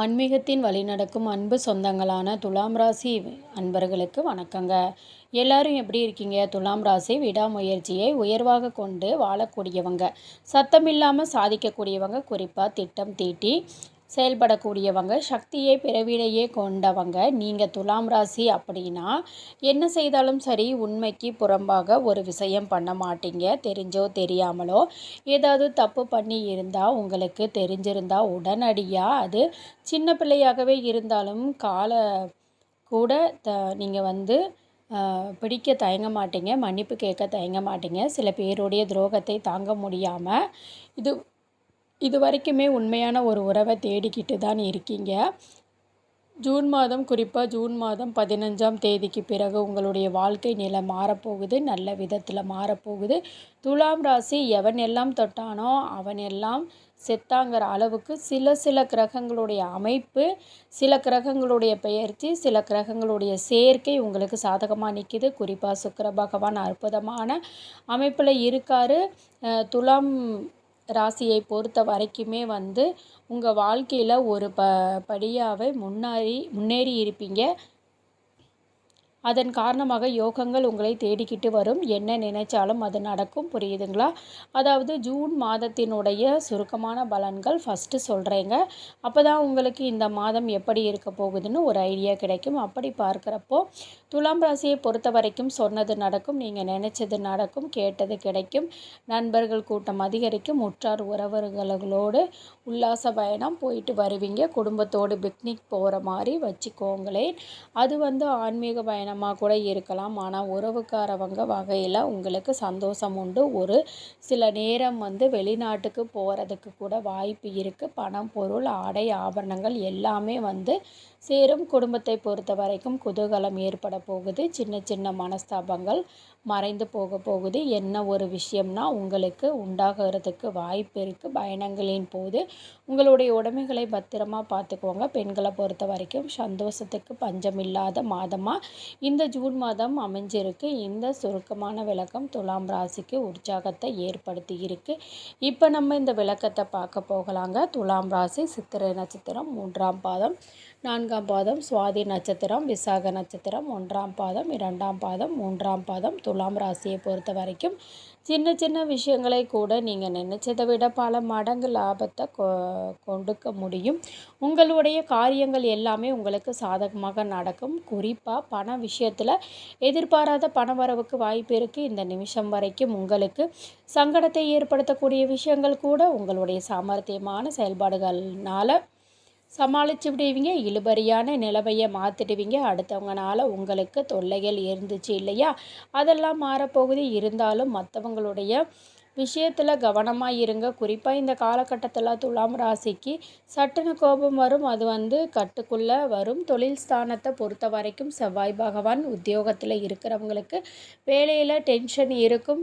ஆன்மீகத்தின் வழிநடக்கும் அன்பு சொந்தங்களான துலாம் ராசி அன்பர்களுக்கு வணக்கங்க. எல்லாரும் எப்படி இருக்கீங்க? துலாம் ராசி விடாமுயற்சியை உயர்வாக கொண்டு வாழக்கூடியவங்க. சத்தமில்லாமல் சாதிக்கக்கூடியவங்க குறிப்பாக திட்டம் தீட்டி செயல்படக்கூடியவங்க சக்தியை பிறவிலேயே கொண்டவங்க. நீங்கள் துலாம் ராசி அப்படின்னா என்ன செய்தாலும் சரி உண்மைக்கு புறம்பாக ஒரு விஷயம் பண்ண மாட்டீங்க. தெரிஞ்சோ தெரியாமலோ ஏதாவது தப்பு பண்ணி இருந்தால் உங்களுக்கு தெரிஞ்சிருந்தால் உடனடியாக அது சின்ன பிள்ளையாகவே இருந்தாலும் கால கூட த நீங்கள் வந்து பிடிக்க தயங்க மாட்டீங்க மன்னிப்பு கேட்க தயங்க மாட்டீங்க. சில பேருடைய துரோகத்தை தாங்க முடியாமல் இது இது வரைக்குமே உண்மையான ஒரு உறவை தேடிக்கிட்டு தான் இருக்கீங்க. ஜூன் மாதம் குறிப்பாக ஜூன் மாதம் பதினஞ்சாம் தேதிக்கு பிறகு உங்களுடைய வாழ்க்கை நிலை மாறப்போகுது நல்ல விதத்தில் மாறப்போகுது. துலாம் ராசி எவன் எல்லாம் தொட்டானோ அவன் எல்லாம் செத்தாங்கிற அளவுக்கு சில சில கிரகங்களுடைய அமைப்பு சில கிரகங்களுடைய பெயர்ச்சி சில கிரகங்களுடைய சேர்க்கை உங்களுக்கு சாதகமாக நிற்கிது குறிப்பாக சுக்கர பகவான் அற்புதமான அமைப்பில் இருக்கார். துலாம் ராசியை பொறுத்த வரைக்குமே வந்து உங்கள் வாழ்க்கையில் ஒரு ப படியாகவே முன்னாடி முன்னேறி இருப்பீங்க அதன் காரணமாக யோகங்கள் உங்களை தேடிக்கிட்டு வரும். என்ன நினைச்சாலும் அது நடக்கும். புரியுதுங்களா? அதாவது ஜூன் மாதத்தினுடைய சுருக்கமான பலன்கள் ஃபஸ்ட்டு சொல்கிறேங்க அப்போ தான் உங்களுக்கு இந்த மாதம் எப்படி இருக்க போகுதுன்னு ஒரு ஐடியா கிடைக்கும். அப்படி பார்க்குறப்போ துலாம் ராசியை பொறுத்த வரைக்கும் சொன்னது நடக்கும். நீங்கள் நினச்சது நடக்கும். கேட்டது கிடைக்கும். நண்பர்கள் கூட்டம் அதிகரிக்கும். உற்றார் உறவர்களோடு உல்லாச பயணம் போயிட்டு வருவீங்க. குடும்பத்தோடு பிக்னிக் போகிற மாதிரி வச்சுக்கோங்களேன். அது வந்து ஆன்மீக பயணம் பயணமாக கூட இருக்கலாம். ஆனால் உறவுக்காரவங்க வகையில் உங்களுக்கு சந்தோஷம் உண்டு. ஒரு சில நேரம் வந்து வெளிநாட்டுக்கு போகிறதுக்கு கூட வாய்ப்பு இருக்குது பணம் பொருள் ஆடை ஆபரணங்கள் எல்லாமே வந்து சேரும். குடும்பத்தை பொறுத்த வரைக்கும் குதூகலம் ஏற்பட போகுது. சின்ன சின்ன மனஸ்தாபங்கள் மறைந்து போக போகுது. என்ன ஒரு விஷயம்னா உங்களுக்கு உண்டாகிறதுக்கு வாய்ப்பு இருக்குது பயணங்களின் போது உங்களுடைய உடைமைகளை பத்திரமா பார்த்துக்கோங்க. பெண்களை பொறுத்த வரைக்கும் சந்தோஷத்துக்கு பஞ்சமில்லாத மாதமாக இந்த ஜூன் மாதம் அமைஞ்சிருக்கு. இந்த சுருக்கமான விளக்கம் துலாம் ராசிக்கு உற்சாகத்தை ஏற்படுத்தி இருக்கு. இப்போ நம்ம இந்த விளக்கத்தை பார்க்க போகலாங்க. துலாம் ராசி சித்திரை நட்சத்திரம் மூன்றாம் பாதம் நான்காம் பாதம் சுவாதி நட்சத்திரம் விசாக நட்சத்திரம் ஒன்றாம் பாதம் இரண்டாம் பாதம் மூன்றாம் பாதம் துலாம் ராசியை பொறுத்த வரைக்கும் சின்ன சின்ன விஷயங்களை கூட நீங்கள் நினச்சதை விட பல மடங்கு லாபத்தை கொ கொடுக்க முடியும். உங்களுடைய காரியங்கள் எல்லாமே உங்களுக்கு சாதகமாக நடக்கும். குறிப்பாக பண விஷயத்தில் எதிர்பாராத பண வரவுக்கு வாய்ப்பு இருக்குது இந்த நிமிஷம் வரைக்கும் உங்களுக்கு சங்கடத்தை ஏற்படுத்தக்கூடிய விஷயங்கள் கூட உங்களுடைய சாமர்த்தியமான செயல்பாடுகள்னால் சமாளித்து விடுவீங்க இழுபறியான நிலைமையை மாற்றிடுவீங்க அடுத்தவங்கனால உங்களுக்கு தொல்லைகள் இருந்துச்சு இல்லையா? அதெல்லாம் மாறப்போகுது. இருந்தாலும் மற்றவங்களுடைய விஷயத்தில் கவனமாக இருங்க. குறிப்பாக இந்த காலகட்டத்தில் துலாம் ராசிக்கு சட்டுன கோபம் வரும். அது வந்து கட்டுக்குள்ளே வரும். தொழில் ஸ்தானத்தை பொறுத்த வரைக்கும் செவ்வாய் பகவான் உத்தியோகத்தில் இருக்கிறவங்களுக்கு வேலையில் டென்ஷன் இருக்கும்.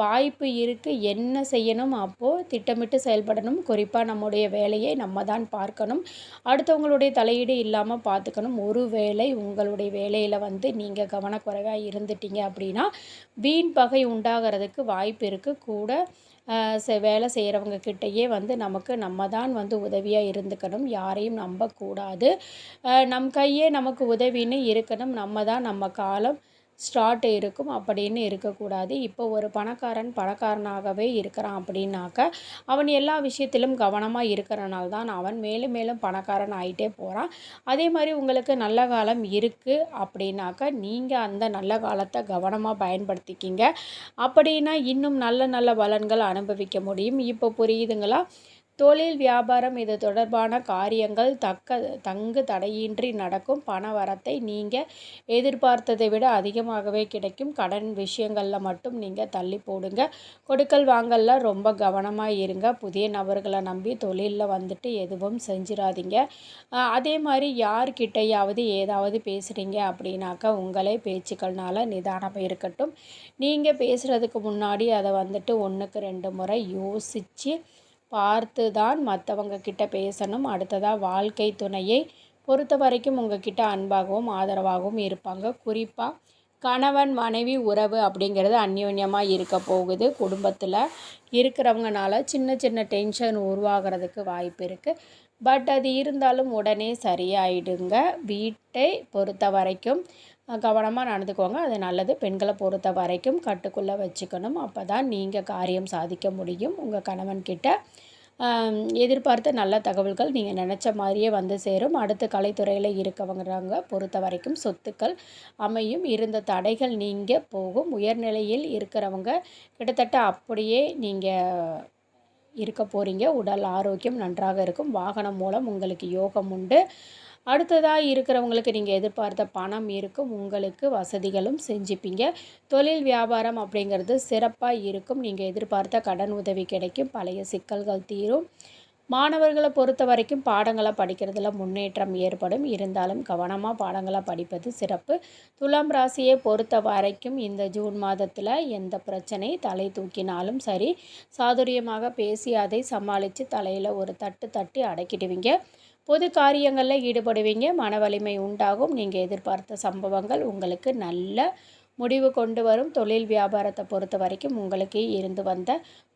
வாய்ப்பு இருக்குது என்ன செய்யணும் அப்போது திட்டமிட்டு செயல்படணும். குறிப்பாக நம்முடைய வேலையை நம்ம தான் பார்க்கணும். அடுத்தவங்களுடைய தலையீடு இல்லாமல் பார்த்துக்கணும். ஒரு வேளை உங்களுடைய வேலையில் வந்து நீங்கள் கவனக்குறைவாக இருந்துட்டீங்க அப்படின்னா வீண் பகை உண்டாகிறதுக்கு வாய்ப்பு இருக்குது கூட வேலை செய்கிறவங்க கிட்டேயே வந்து நமக்கு நம்ம தான் வந்து உதவியாக இருந்துக்கணும். யாரையும் நம்பக்கூடாது. நம் கையே நமக்கு உதவின்னு இருக்கணும். நம்ம தான் நம்ம காலம் ஸ்டார்ட் இருக்கும் அப்படின்னு இருக்கக்கூடாது. இப்போ ஒரு பணக்காரன் பணக்காரனாகவே இருக்கிறான் அப்படின்னாக்க அவன் எல்லா விஷயத்திலும் கவனமாக இருக்கிறனால தான் அவன் மேலும் மேலும் பணக்காரன் ஆகிட்டே போகிறான் அதே மாதிரி உங்களுக்கு நல்ல காலம் இருக்குது அப்படின்னாக்க நீங்கள் அந்த நல்ல காலத்தை கவனமாக பயன்படுத்திக்கிங்க. அப்படின்னா இன்னும் நல்ல நல்ல பலன்கள் அனுபவிக்க முடியும். இப்போ புரியுதுங்களா? தொழில் வியாபாரம் இது தொடர்பான காரியங்கள் தக்க தங்கு தடையின்றி நடக்கும். பண வரத்தை நீங்கள் எதிர்பார்த்ததை விட அதிகமாகவே கிடைக்கும். கடன் விஷயங்களில் மட்டும் நீங்கள் தள்ளி போடுங்க. கொடுக்கல் வாங்கலில் ரொம்ப கவனமாக இருங்க. புதிய நபர்களை நம்பி தொழிலில் வந்துட்டு எதுவும் செஞ்சிடாதீங்க அதே மாதிரி யார்கிட்டையாவது ஏதாவது பேசுகிறீங்க அப்படின்னாக்கா உங்களே பேச்சுக்கள்னால நிதானம் இருக்கட்டும். நீங்கள் பேசுகிறதுக்கு முன்னாடி அதை வந்துட்டு ஒன்றுக்கு ரெண்டு முறை யோசித்து பார்த்து தான் மற்றவங்க கிட்ட பேசணும். அடுத்ததாக வாழ்க்கை துணையை பொறுத்த வரைக்கும் உங்ககிட்ட அன்பாகவும் ஆதரவாகவும் இருப்பாங்க. குறிப்பாக கணவன் மனைவி உறவு அப்படிங்கிறது அந்யோன்யமாக இருக்க போகுது. குடும்பத்தில் இருக்கிறவங்கனால சின்ன சின்ன டென்ஷன் உருவாகிறதுக்கு வாய்ப்பு இருக்குது பட் அது இருந்தாலும் உடனே சரியாயிடுங்க. வீட்டை பொறுத்த வரைக்கும் கவனமாக நடந்துக்கோங்க. அது நல்லது. பெண்களை பொறுத்த வரைக்கும் கட்டுக்குள்ளே வச்சுக்கணும். அப்போ தான் நீங்கள் காரியம் சாதிக்க முடியும். உங்கள் கணவன்கிட்ட எதிர்பார்த்த நல்ல தகவல்கள் நீங்கள் நினச்ச மாதிரியே வந்து சேரும். அடுத்து கலைத்துறையில் இருக்கவங்கிறாங்க பொறுத்த வரைக்கும் சொத்துக்கள் அமையும். இருந்த தடைகள் நீங்கள் போகும். உயர்நிலையில் இருக்கிறவங்க கிட்டத்தட்ட அப்படியே நீங்கள் இருக்க போகிறீங்க உடல் ஆரோக்கியம் நன்றாக இருக்கும். வாகனம் மூலம் உங்களுக்கு யோகம் உண்டு. அடுத்ததாக இருக்கிறவங்களுக்கு நீங்கள் எதிர்பார்த்த பணம் இருக்கும். உங்களுக்கு வசதிகளும் செஞ்சுப்பீங்க. தொழில் வியாபாரம் அப்படிங்கிறது சிறப்பாக இருக்கும். நீங்கள் எதிர்பார்த்த கடன் உதவி கிடைக்கும். பழைய சிக்கல்கள் தீரும். மாணவர்களை பொறுத்த வரைக்கும் பாடங்களை படிக்கிறதுல முன்னேற்றம் ஏற்படும். இருந்தாலும் கவனமாக பாடங்களை படிப்பது சிறப்பு. துலாம் ராசியை பொறுத்த வரைக்கும் இந்த ஜூன் மாதத்தில் எந்த பிரச்சனை தலை தூக்கினாலும் சரி சாதுரியமாக பேசி அதை சமாளித்து தலையில் ஒரு தட்டு தட்டி அடக்கிடுவீங்க. பொது காரியங்களில் ஈடுபடுவீங்க. மன வலிமை உண்டாகும். நீங்கள் எதிர்பார்த்த சம்பவங்கள் உங்களுக்கு நல்ல முடிவு கொண்டு வரும் தொழில் வியாபாரத்தை பொறுத்த வரைக்கும் உங்களுக்கு இருந்து வந்த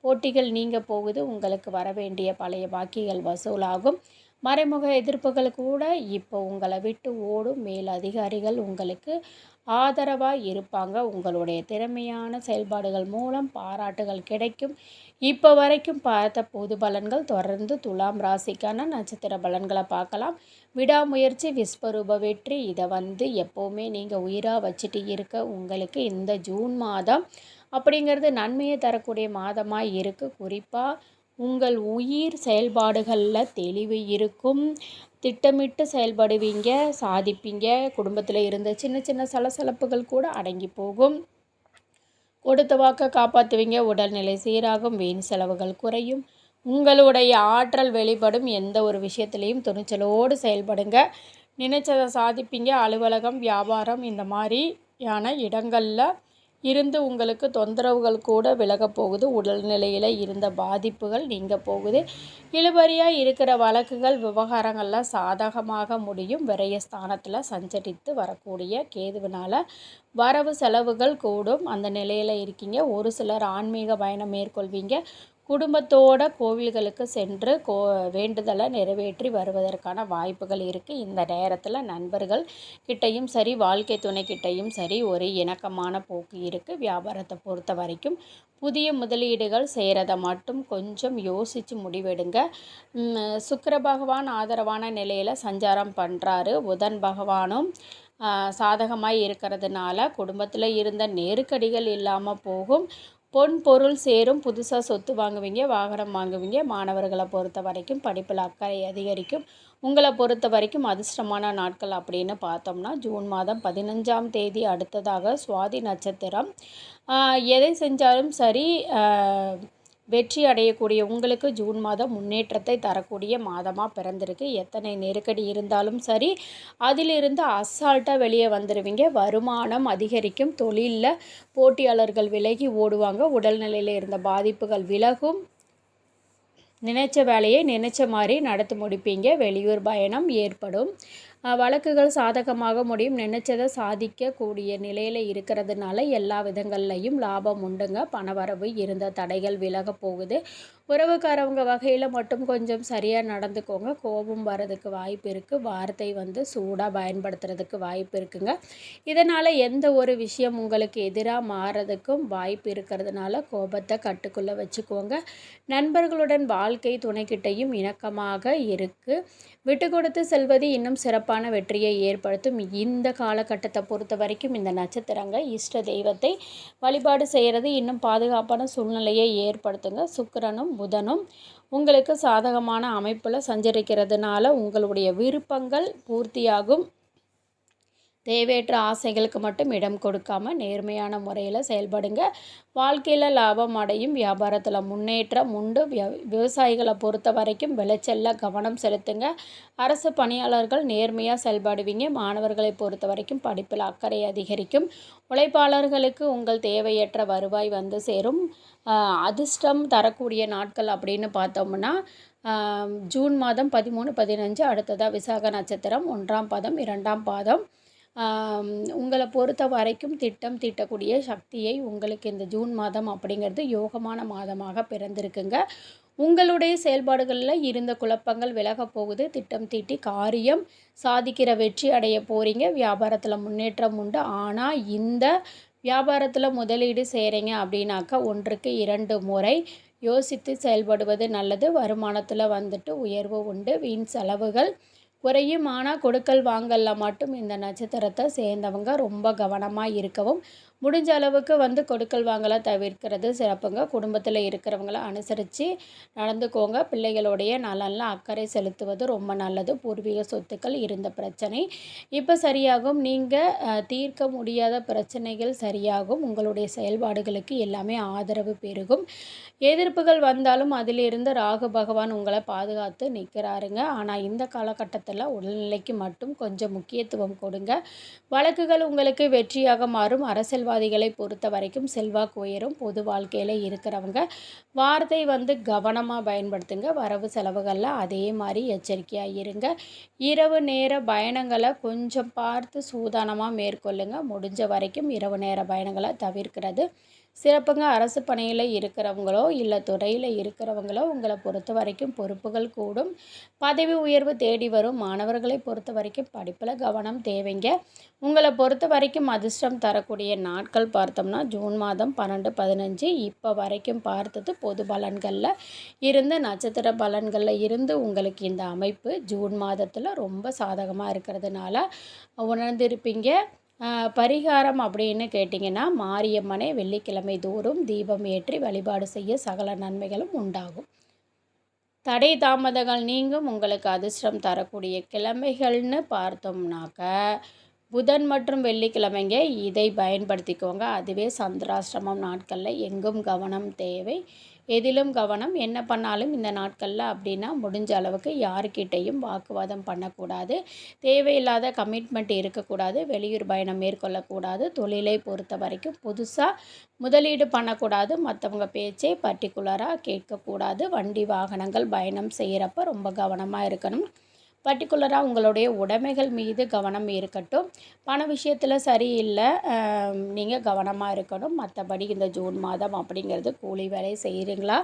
போட்டிகள் நீங்கள் போகுது உங்களுக்கு வர வேண்டிய பழைய பாக்கிகள் வசூலாகும். மறைமுக எதிர்ப்புகள் கூட இப்போ உங்களை விட்டு ஓடும். மேல் அதிகாரிகள் உங்களுக்கு ஆதரவாக இருப்பாங்க. உங்களுடைய திறமையான செயல்பாடுகள் மூலம் பாராட்டுகள் கிடைக்கும். இப்போ வரைக்கும் பார்த்த பொது பலன்கள் தொடர்ந்து துலாம் ராசிக்கான நட்சத்திர பலன்களை பார்க்கலாம். விடாமுயற்சி விஸ்வரூப வெற்றி இதை வந்து எப்போவுமே நீங்கள் உயிராக வச்சுட்டு இருக்க உங்களுக்கு இந்த ஜூன் மாதம் அப்படிங்கிறது நன்மையை தரக்கூடிய மாதமாக இருக்குது குறிப்பாக உங்கள் உயிர் செயல்பாடுகளில் தெளிவு இருக்கும். திட்டமிட்டு செயல்படுவீங்க சாதிப்பீங்க குடும்பத்தில் இருந்த சின்ன சின்ன சலசலப்புகள் கூட அடங்கி போகும். கொடுத்த வாக்கை காப்பாற்றுவீங்க உடல்நிலை சீராகும் வீண் செலவுகள் குறையும். உங்களுடைய ஆற்றல் வெளிப்படும் எந்த ஒரு விஷயத்துலேயும் துணிச்சலோடு செயல்படுங்க. நினைச்சதை சாதிப்பீங்க அலுவலகம் வியாபாரம் இந்த மாதிரியான இடங்களில் இருந்து உங்களுக்கு தொந்தரவுகள் கூட விலகப் போகுது. உடல்நிலையில் இருந்த பாதிப்புகள் நீங்க போகுது. இழுபறியாக இருக்கிற வழக்குகள் விவகாரங்கள்லாம் சாதகமாக முடியும். விரய ஸ்தானத்தில் சஞ்சரித்து வரக்கூடிய கேதுவினால் வரவு செலவுகள் கூடும். அந்த நிலையில் இருக்கீங்க. ஒரு சிலர் ஆன்மீக பயணம் மேற்கொள்வீங்க. குடும்பத்தோட கோவில்களுக்கு சென்று கோ வேண்டுதலை நிறைவேற்றி வருவதற்கான வாய்ப்புகள் இருக்குது இந்த நேரத்தில் நண்பர்கள் கிட்டையும் சரி வாழ்க்கை துணைக்கிட்டையும் சரி ஒரு இணக்கமான போக்கு இருக்குது வியாபாரத்தை பொறுத்த வரைக்கும் புதிய முதலீடுகள் செய்கிறத மட்டும் கொஞ்சம் யோசித்து முடிவெடுங்க. சுக்கர பகவான் ஆதரவான நிலையில் சஞ்சாரம் பண்ணுறாரு புதன் பகவானும் சாதகமாக இருக்கிறதுனால குடும்பத்தில் இருந்த நெருக்கடிகள் இல்லாமல் போகும். பொன் பொருள் சேரும் புதுசாக சொத்து வாங்குவீங்க வாகனம் வாங்குவீங்க மாணவர்களை பொறுத்த வரைக்கும் படிப்பில் அக்கறை அதிகரிக்கும். உங்களை பொறுத்த வரைக்கும் அதிர்ஷ்டமான நாட்கள் அப்படின்னு பார்த்தோம்னா ஜூன் மாதம் பதினஞ்சாம் தேதி அடுத்ததாக சுவாதி நட்சத்திரம். எதை செஞ்சாலும் சரி வெற்றி அடையக்கூடிய உங்களுக்கு ஜூன் மாதம் முன்னேற்றத்தை தரக்கூடிய மாதமாக பிறந்திருக்கு. எத்தனை நெருக்கடி இருந்தாலும் சரி அதிலிருந்து அசால்ட்டாக வெளியே வந்துடுவீங்க வருமானம் அதிகரிக்கும். தொழிலில் போட்டியாளர்கள் விலகி ஓடுவாங்க. உடல்நிலையில் இருந்த பாதிப்புகள் விலகும். நினைச்ச வேலையை நினைச்ச மாதிரி நடத்தி முடிப்பீங்க. வெளியூர் பயணம் ஏற்படும். வழக்குகள் சாதகமாக முடியும். நினைச்சதை சாதிக்கக்கூடிய நிலையில் இருக்கிறதுனால எல்லா விதங்கள்லையும் லாபம் உண்டுங்க. பணவரவு இருந்த தடைகள் விலக போகுது. உறவுக்காரவங்க வகையில் மட்டும் கொஞ்சம் சரியாக நடந்துக்கோங்க. கோபம் வர்றதுக்கு வாய்ப்பு இருக்குது வார்த்தை வந்து சூடாக பயன்படுத்துறதுக்கு வாய்ப்பு இருக்குங்க. இதனால் எந்த ஒரு விஷயம் உங்களுக்கு எதிராக மாறதுக்கும் வாய்ப்பு இருக்கிறதுனால கோபத்தை கட்டுக்குள்ளே வச்சுக்கோங்க. நண்பர்களுடன் வாழ்க்கை துணைக்கிட்டையும் இணக்கமாக இருக்குது விட்டு கொடுத்து செல்வது இன்னும் சிறப்பான வெற்றியை ஏற்படுத்தும். இந்த காலகட்டத்தை பொறுத்த வரைக்கும் இந்த நட்சத்திரங்க இஷ்ட தெய்வத்தை வழிபாடு செய்கிறது இன்னும் பாதுகாப்பான சூழ்நிலையை ஏற்படுத்துங்க. சுக்கரனும் புதனும் உங்களுக்கு சாதகமான அமைப்பில் சஞ்சரிக்கிறதுனால உங்களுடைய விருப்பங்கள் பூர்த்தியாகும். தேவையற்ற ஆசைகளுக்கு மட்டும் இடம் கொடுக்காம நேர்மையான முறையில் செயல்படுங்க. வாழ்க்கையில் லாபம் அடையும் வியாபாரத்தில் முன்னேற்றம் உண்டு. விவசாயிகளை பொறுத்த வரைக்கும் விளைச்சலில் கவனம் செலுத்துங்க. அரசு பணியாளர்கள் நேர்மையாக செயல்படுவீங்க. மாணவர்களை பொறுத்த வரைக்கும் படிப்பில் அக்கறை அதிகரிக்கும். உழைப்பாளர்களுக்கு உங்கள் தேவையற்ற வருவாய் வந்து சேரும். அதிர்ஷ்டம் தரக்கூடிய நாட்கள் அப்படின்னு பார்த்தோம்னா ஜூன் மாதம் பதிமூணு பதினஞ்சு அடுத்ததாக விசாக நட்சத்திரம் ஒன்றாம் பாதம் இரண்டாம் பாதம். உங்களை பொறுத்த வரைக்கும் திட்டம் தீட்டக்கூடிய சக்தியை உங்களுக்கு இந்த ஜூன் மாதம் அப்படிங்கிறது யோகமான மாதமாக பிறந்திருக்குங்க. உங்களுடைய செயல்பாடுகளில் இருந்த குழப்பங்கள் விலக போகுது. திட்டம் தீட்டி காரியம் சாதிக்கிற வெற்றி அடைய போகிறீங்க வியாபாரத்தில் முன்னேற்றம் உண்டு. ஆனால் இந்த வியாபாரத்தில் முதலீடு செய்கிறீங்க அப்படின்னாக்கா ஒன்றுக்கு இரண்டு முறை யோசித்து செயல்படுவது நல்லது. வருமானத்தில் வந்துட்டு உயர்வு உண்டு. வீண் செலவுகள் குறையும் ஆனால் கொடுக்கல் வாங்கல்ல மட்டும் இந்த நட்சத்திரத்தை சேர்ந்தவங்க ரொம்ப கவனமாக இருக்கவும் முடிஞ்ச அளவுக்கு வந்து கொடுக்கல் வாங்கலாம் தவிர்க்கிறது சிறப்புங்க. குடும்பத்தில் இருக்கிறவங்கள அனுசரித்து நடந்துக்கோங்க. பிள்ளைகளுடைய நலனில் அக்கறை செலுத்துவது ரொம்ப நல்லது. பூர்வீக சொத்துக்கள் இருந்த பிரச்சனை. இப்போ சரியாகும். நீங்கள் தீர்க்க முடியாத பிரச்சனைகள் சரியாகும். உங்களுடைய செயல்பாடுகளுக்கு எல்லாமே ஆதரவு பெருகும். எதிர்ப்புகள் வந்தாலும் அதிலிருந்து ராகு பகவான் உங்களை பாதுகாத்து நிற்கிறாருங்க. ஆனால் இந்த காலகட்டத்தில் உடல்நிலைக்கு மட்டும் கொஞ்சம் முக்கியத்துவம் கொடுங்க. வழக்குகள் உங்களுக்கு வெற்றியாக மாறும். அரசியல் அரசியல்வாதிகளை பொறுத்த வரைக்கும் செல்வாக்கு உயரும். பொது வாழ்க்கையில் இருக்கிறவங்க வார்த்தை வந்து கவனமாக பயன்படுத்துங்க. வரவு செலவுகளில் அதே மாதிரி எச்சரிக்கையாக இருங்க. இரவு நேர பயணங்களை கொஞ்சம் பார்த்து சூதானமாக மேற்கொள்ளுங்க. முடிஞ்ச வரைக்கும் இரவு நேர பயணங்களை தவிர்க்கிறது. சிறப்புங்க அரசு பணியில் இருக்கிறவங்களோ இல்லை துறையில் இருக்கிறவங்களோ உங்களை பொறுத்த வரைக்கும் பொறுப்புகள் கூடும். பதவி உயர்வு தேடி வரும் மாணவர்களை பொறுத்த வரைக்கும் படிப்பில் கவனம் தேவைங்க. உங்களை பொறுத்த வரைக்கும் அதிர்ஷ்டம் தரக்கூடிய நாட்கள் பார்த்தோம்னா ஜூன் மாதம் பன்னெண்டு பதினஞ்சு. இப்போ வரைக்கும் பார்த்தது பொது பலன்களில் இருந்து நட்சத்திர பலன்களில் இருந்து உங்களுக்கு இந்த அமைப்பு ஜூன் மாதத்தில் ரொம்ப சாதகமாக இருக்கிறதுனால உணர்ந்திருப்பீங்க. பரிகாரம் அப்படின்னு கேட்டிங்கன்னா மாரியம்மனை வெள்ளிக்கிழமை தோறும் தீபம் ஏற்றி வழிபாடு செய்ய சகல நன்மைகளும் உண்டாகும். தடை தாமதங்கள் நீங்கும் உங்களுக்கு அதிர்ஷ்டம் தரக்கூடிய கிழமைகள்னு பார்த்தோம்னாக்க புதன் மற்றும் வெள்ளிக்கிழமைங்க இதை பயன்படுத்திக்கோங்க. அதுவே சந்திராஷ்டிரமம் நாட்களில் எங்கும் கவனம் தேவை. எதிலும் கவனம் என்ன பண்ணாலும் இந்த நாட்களில் அப்படின்னா முடிஞ்ச அளவுக்கு யாருக்கிட்டேயும் வாக்குவாதம் பண்ணக்கூடாது. தேவையில்லாத கமிட்மெண்ட் இருக்கக்கூடாது. வெளியூர் பயணம் மேற்கொள்ளக்கூடாது. தொழிலை பொறுத்த வரைக்கும் புதுசாக முதலீடு பண்ணக்கூடாது. மற்றவங்க பேச்சை பர்டிகுலராக கேட்கக்கூடாது. வண்டி வாகனங்கள் பயணம் செய்கிறப்ப ரொம்ப கவனமாக இருக்கணும். பர்டிகுலராக உங்களுடைய உடைமைகள் மீது கவனம் இருக்கட்டும். பண விஷயத்தில் சரியில்லை நீங்கள் கவனமாக இருக்கணும். மற்றபடி இந்த ஜூன் மாதம் அப்படிங்கிறது கூலி வேலை செய்கிறீங்களா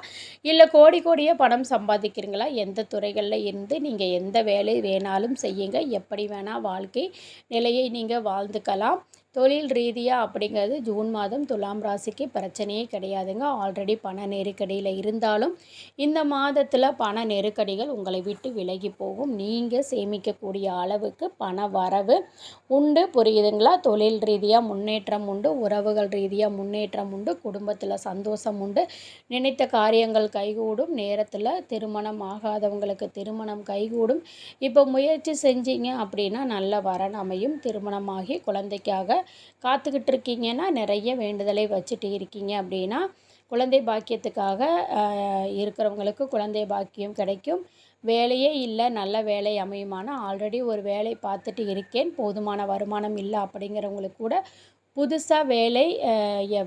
இல்லை கோடி கோடியே பணம் சம்பாதிக்கிறீங்களா? எந்த துறைகளில் இருந்து நீங்கள் எந்த வேலை வேணாலும் செய்யுங்க. எப்படி வேணால் வாழ்க்கை நிலையை நீங்கள் வாழ்ந்துக்கலாம். தொழில் ரீதியாக அப்படிங்கிறது ஜூன் மாதம் துலாம் ராசிக்கு பிரச்சனையே கிடையாதுங்க. ஆல்ரெடி பண நெருக்கடியில் இருந்தாலும் இந்த மாதத்தில் பண நெருக்கடிகள் உங்களை விட்டு விலகி போகும். நீங்கள் சேமிக்கக்கூடிய அளவுக்கு பண வரவு உண்டு. புரியுதுங்களா? தொழில் ரீதியாக முன்னேற்றம் உண்டு. உறவுகள் ரீதியாக முன்னேற்றம் உண்டு. குடும்பத்தில் சந்தோஷம் உண்டு. நினைத்த காரியங்கள் கைகூடும். நேரத்தில் திருமணம் ஆகாதவங்களுக்கு திருமணம் கைகூடும். இப்போ முயற்சி செஞ்சீங்க அப்படின்னா நல்ல வரன் அமையும். திருமணமாகி குழந்தைக்காக காத்துக்கிட்டு இருக்கீங்கன்னா நிறைய வேண்டுதலை வச்சுட்டு இருக்கீங்க அப்படின்னா குழந்தை பாக்கியத்துக்காக இருக்கிறவங்களுக்கு குழந்தை பாக்கியம் கிடைக்கும். வேலையே இல்லை நல்ல வேலை அமையுமானா ஆல்ரெடி ஒரு வேலை பார்த்துட்டு இருக்கேன் போதுமான வருமானம் இல்லை அப்படிங்கிறவங்களுக்கு கூட புதுசாக வேலை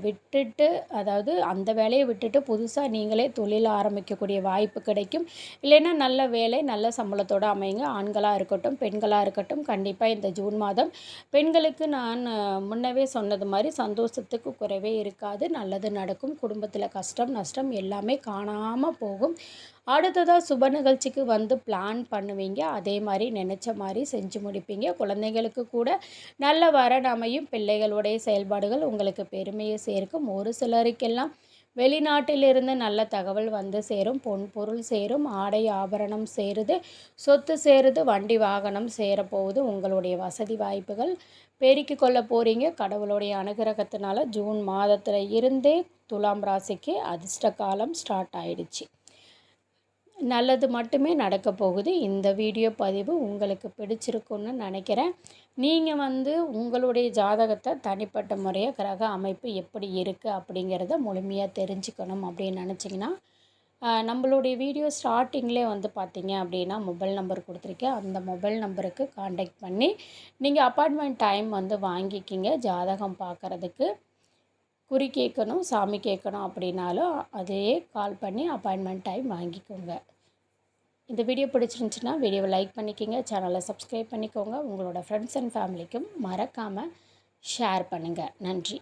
விட்டுட்டு அதாவது அந்த வேலையை விட்டுட்டு புதுசாக நீங்களே தொழில் ஆரம்பிக்கக்கூடிய வாய்ப்பு கிடைக்கும். இல்லைன்னா நல்ல வேலை நல்ல சம்பளத்தோடு அமையுங்க. ஆண்களாக இருக்கட்டும் பெண்களாக இருக்கட்டும் கண்டிப்பாக இந்த ஜூன் மாதம் பெண்களுக்கு நான் முன்னவே சொன்னது மாதிரி சந்தோஷத்துக்கு குறைவே இருக்காது. நல்லது நடக்கும். குடும்பத்தில் கஷ்டம் நஷ்டம் எல்லாமே காணாமல் போகும். அடுத்ததாக சுப நிகழ்ச்சிக்கு வந்து பிளான் பண்ணுவீங்க. அதே மாதிரி நினச்ச மாதிரி செஞ்சு முடிப்பீங்க. குழந்தைங்களுக்கு கூட நல்ல வரன் அமையும் பிள்ளைகளுடைய செயல்பாடுகள் உங்களுக்கு பெருமையை சேர்க்கும். ஒரு சிலருக்கெல்லாம் வெளிநாட்டிலிருந்து நல்ல தகவல் வந்து சேரும். பொன் பொருள் சேரும். ஆடை ஆபரணம் சேருது. சொத்து சேருது. வண்டி வாகனம் சேரப்போகுது உங்களுடைய வசதி வாய்ப்புகள் பெருக்கி கொள்ள போகிறீங்க கடவுளுடைய அனுகிரகத்தினால ஜூன் மாதத்தில் இருந்தே துலாம் ராசிக்கு அதிர்ஷ்ட காலம் ஸ்டார்ட் ஆயிடுச்சு. நல்லது மட்டுமே நடக்க போகுது. இந்த வீடியோ பதிவு உங்களுக்கு பிடிச்சிருக்குன்னு நினைக்கிறேன். நீங்கள் வந்து உங்களுடைய ஜாதகத்தை தனிப்பட்ட முறையாக கிரக அமைப்பு எப்படி இருக்குது அப்படிங்கிறத முழுமையாக தெரிஞ்சுக்கணும் அப்படின்னு நினச்சிங்கன்னா நம்மளுடைய வீடியோ ஸ்டார்டிங்லே வந்து பார்த்தீங்க அப்படின்னா மொபைல் நம்பர் கொடுத்துருக்கேன். அந்த மொபைல் நம்பருக்கு காண்டாக்ட் பண்ணி நீங்கள் அப்பார்ட்மெண்ட் டைம் வந்து வாங்கிக்கிங்க ஜாதகம் பார்க்குறதுக்கு குறி கேட்கணும் சாமி கேட்கணும் அப்படின்னாலும் அதே கால் பண்ணி அப்பாயின்மெண்ட் டைம் வாங்கிக்கோங்க. இந்த வீடியோ பிடிச்சிருந்துச்சுன்னா வீடியோவை லைக் பண்ணிக்கோங்க சேனலை சப்ஸ்கிரைப் பண்ணிக்கோங்க. உங்களோட ஃப்ரெண்ட்ஸ் அண்ட் ஃபேமிலிக்கும் மறக்காமல் ஷேர் பண்ணுங்கள் நன்றி.